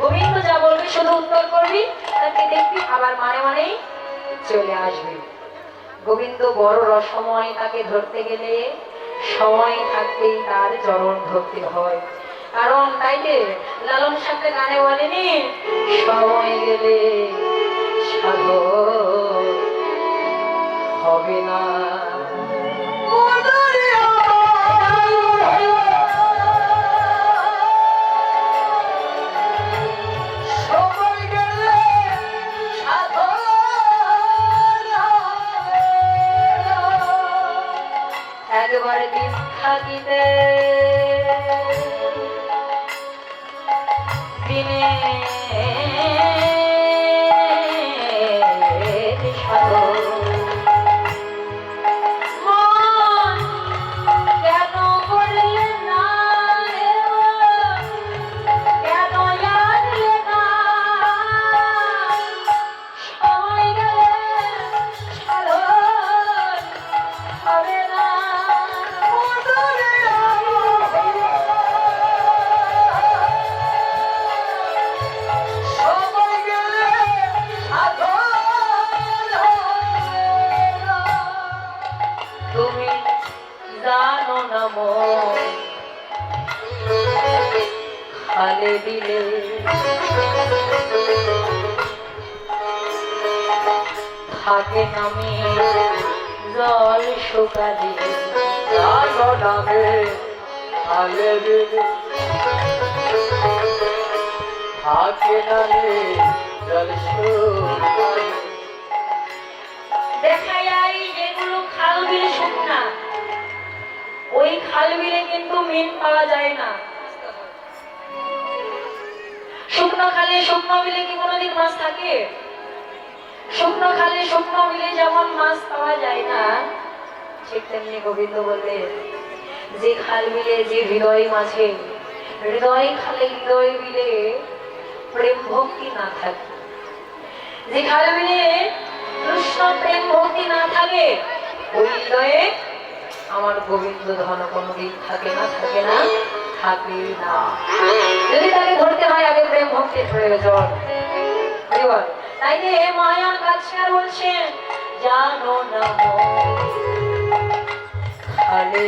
গোবিন্দ যা বলবে শুধু উত্তর করবি, তাকে দেখবি আবার মানে মানেই চলে আসবে। গোবিন্দ বড় রসময় তাকে ধরতে গেলে সময় থাকতেই তার চরণ ধরতে হয়। কারণ তাইলে লালন সাথে গানে বলেনি, সময় গেলে সাধন হবে না। দিন থাকিতে খালে দিলে। থাকে নামে জল শুকালে। নামে আলে দিলে থাকে নালে জল ওই খাল বিলে কিন্তু মিন পাওয়া যায় না। শুকনো খালে শুকনো বিলে কি কোনোদিন মাছ থাকে? শুকনো খালে শুকনো বিলে যেমন মাছ পাওয়া যায় না, ঠিক তেমনি গোবিন্দ বললেন যে খাল বিলে যে হৃদয় মাঝে, হৃদয় খালে হৃদয় বিলে প্রেম ভক্তি না থাকে। যে খাল বিলে কৃষ্ণ প্রেম ভক্তি না থাকে, ওই হৃদয়ে আমার গোবিন্দ ধন কোনোদিন থাকে না থাকে না। থাকে না। যদি তাকে ধরতে হয়, আগে প্রেম ভক্তির প্রয়োজন। তাই যে কাছে আর বলছেন, জানো না খালে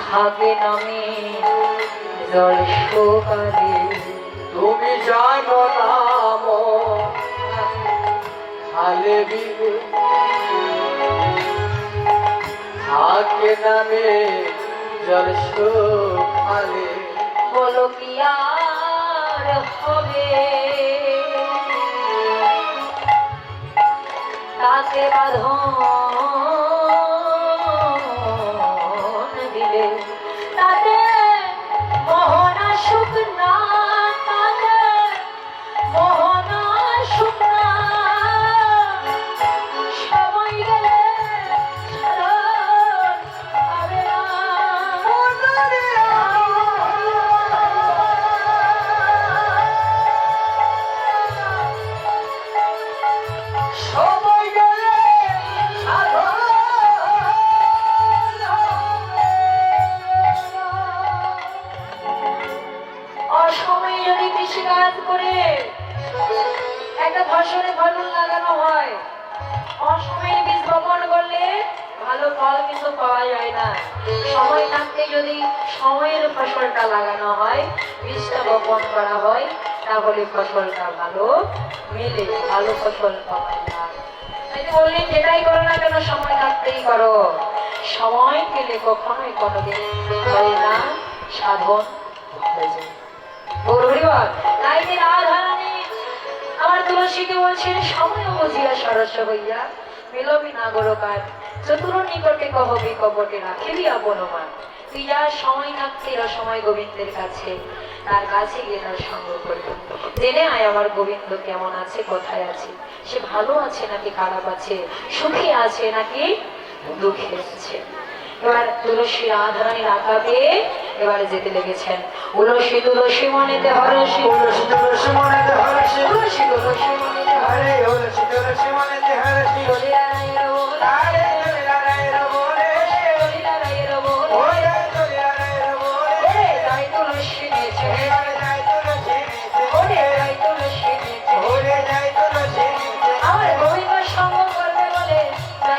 থাকে নামে জল শোকালে, তুমি জানো নাম দিলে থাকে নামে জল শুকালে বলো কি আর হবে? তাতে বাঁধন করা হয়, তাহলে ফসলটা ভালো, মিলে ভালো ফসল পাওয়া যায়। তাই বললেন যেটাই করো না কেন, সময় থাকতেই করো। সময় পেলে কখনোই কোনোদিন হয় না, সাধন তাই যে রাধারানী আমার তুলসীকে বলছেন সময় বুঝিয়া সরস হইয়া, মিলবি না গরকার, চতুর নিকটে কহবি কপটে রাখিবি আপনমান তুই যা সময় থাকতে এরা সময় গোবিন্দের কাছে তার কাছে গিয়ে তার সঙ্গ করবি জেনে আয় আমার গোবিন্দ কেমন আছে কোথায় আছে? সে ভালো আছে নাকি খারাপ আছে? সুখী আছে নাকি দুঃখে আছে? এবার তুলসী রাধারানীর আঁকা পেয়ে এবারে যেতে লেগেছেন। তুলসী তুলসী মনেতে হরসী তুলসী তুলসী মনেতে হরষি তুলসী তুলসী মনেতে হরে তুলসী তুলসী মনেতে হরষি হরি নারায়ণ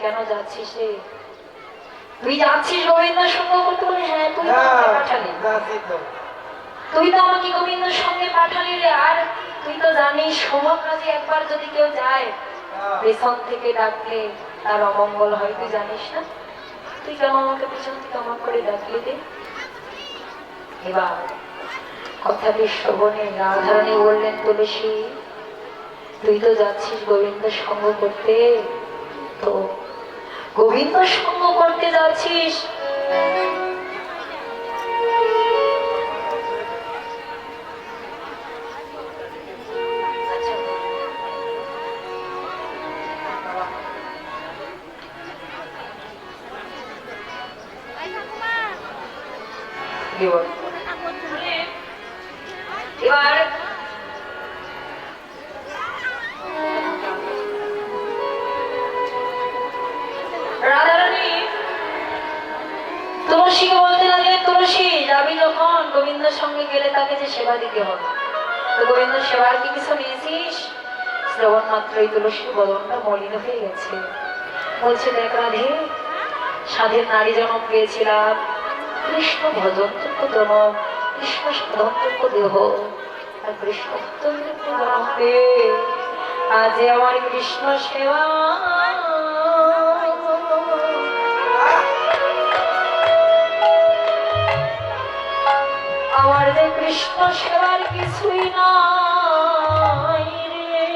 কেন যাচ্ছিস রে? তুই যাচ্ছিস গোবিন্দ সঙ্গ করতে বলে হ্যাঁ তুই পাঠালি তুই তো আমাকে গোবিন্দর সঙ্গে পাঠালি রে আর তুই তো জানিস শুভ কাজে একবার যদি কেউ যায় হ্যাঁ। পেছন থেকে ডাকলে তার অমঙ্গল হয় তুই জানিস না? তুই কেন আমাকে পেছন থেকে অমন করে ডাকলি রে? এবার কথাটি শ্রবণে রাধারানী বললেন তুলসী তুই তো যাচ্ছিস গোবিন্দ সঙ্গ করতে তো গোবিন্দ সঙ্গ করতে যাচ্ছিস? আচ্ছা বাবা যখন গোবিন্দের সঙ্গে গেলে তাকে যে সেবা দিতে হবে। তো গোবিন্দ সেবার কি কিছু নিয়েছিস? শ্রবণ মাত্রই তুলসীর বদনটা মলিন হয়ে গেছে। বলছে, দেখ রাধে, সাধের নারী জনম পেয়েছিলাম কৃষ্ণ ভজন ভজনযোগ্য জনম কৃষ্ণ সাধনযোগ্য দেহ আর কৃষ্ণ পেয়ে আজ আমার কৃষ্ণ সেবা। আমার যে কৃষ্ণ সেবার কিছুই নাই রে।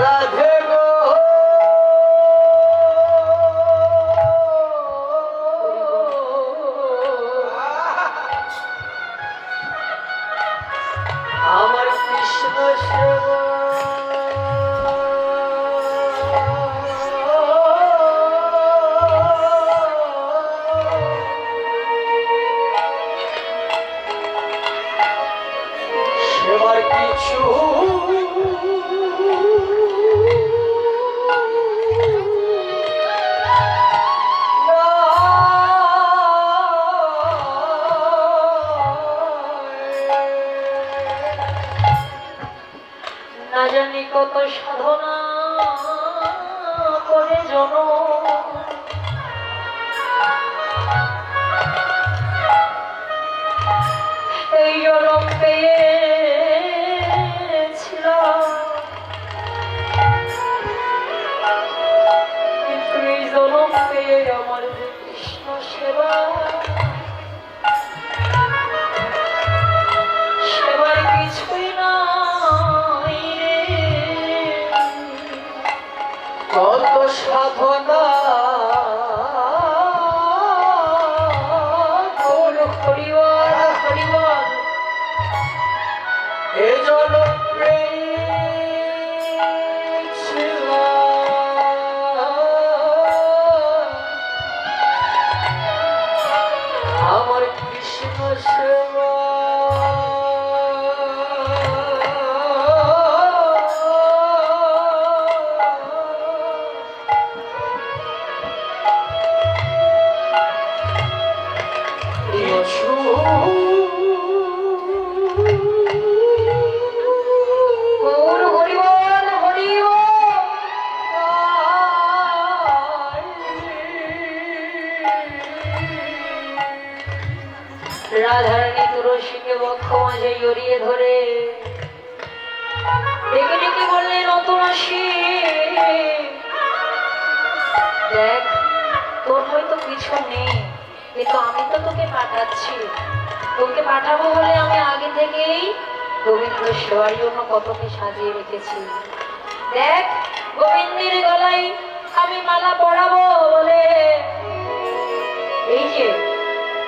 রাধে না জানি কত সাধনা করে জন তোর হয়তো কিছু নেই। কিন্তু আমি তো তোকে পাঠাচ্ছি। তোকে পাঠাবো বলে আমি আগে থেকেই গোবিন্দ সেবার জন্য কতকে সাজিয়ে রেখেছি। দেখ, গোবিন্দের গলায় আমি মালা পরাবো বলে। এই যে,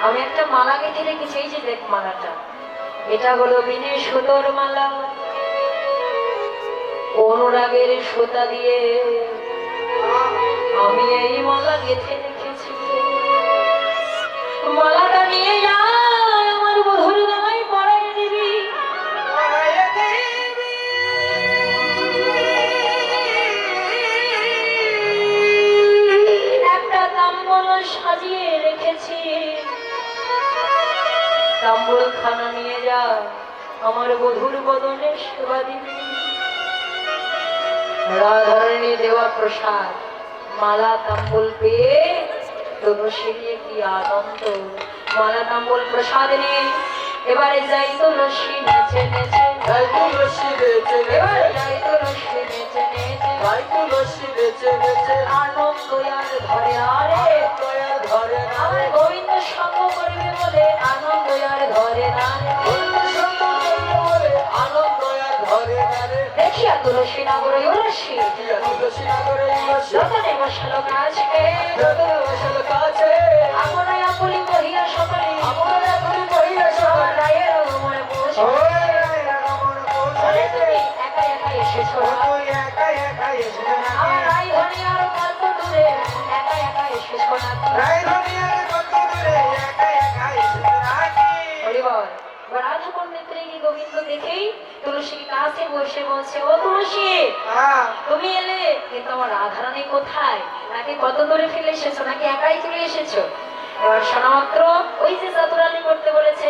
আমি একটা মালা গেঁথে রেখেছি, এই যে দেখ মালাটা। এটা হলো বিনে সুতোর মালা। অনুরাগের সুতা দিয়ে আমি এই মালা গেঁথে রেখেছি। মালাটা নিয়ে যা, আমার বধুর গলায় পরাই দিবি। একটা তাম্বল সাজিয়ে রেখেছি। তাম্বল খানা নিয়ে যা, আমার বধুর বদনে সেবা দিবি। রাধারণী দেওয়া প্রসাদ মালা তাম্বল পেয়ে তুলসীর কি আনন্দ। মালা তাম্বল প্রসাদ নিয়ে এবারে যাই তুলসী নেচে নেচে। তাই তুলসী বেচে এবার নেচে যাই তুলসী নেচে নেচে। তাই তুলসী বেচে নেচে নেচে। আনন্দ আর। ধরে আরে ধরে না আমার গোবিন্দ সঙ্গ করবে বলে আনন্দ আর ধরে না রে। বন্ধু সঙ্গ তুলসী নাগর দিয়া তুলসী নগরে বসে যতনে বসালো কাছে যত বসল কাছে আমরা আপনি কহিয়া সকলে। আমার এখনই কহিয়া সবাই রায়ের মনে পৌঁছে পৌঁছে তুমি একা একা এসেছ। তুই একা একা এসে আমার রাই ধনী আর কত দূরে একা একা এসেছ। না কাছে বসে বলছে ও তুলসী হ্যাঁ। তুমি এলে? কিন্তু আমার রাধারানী কোথায়? নাকি কত দূরে ফেলে এসেছ? নাকি একাই চলে এসেছ? এবার শোনা মাত্র ওই যে চাতুরালি করতে বলেছে।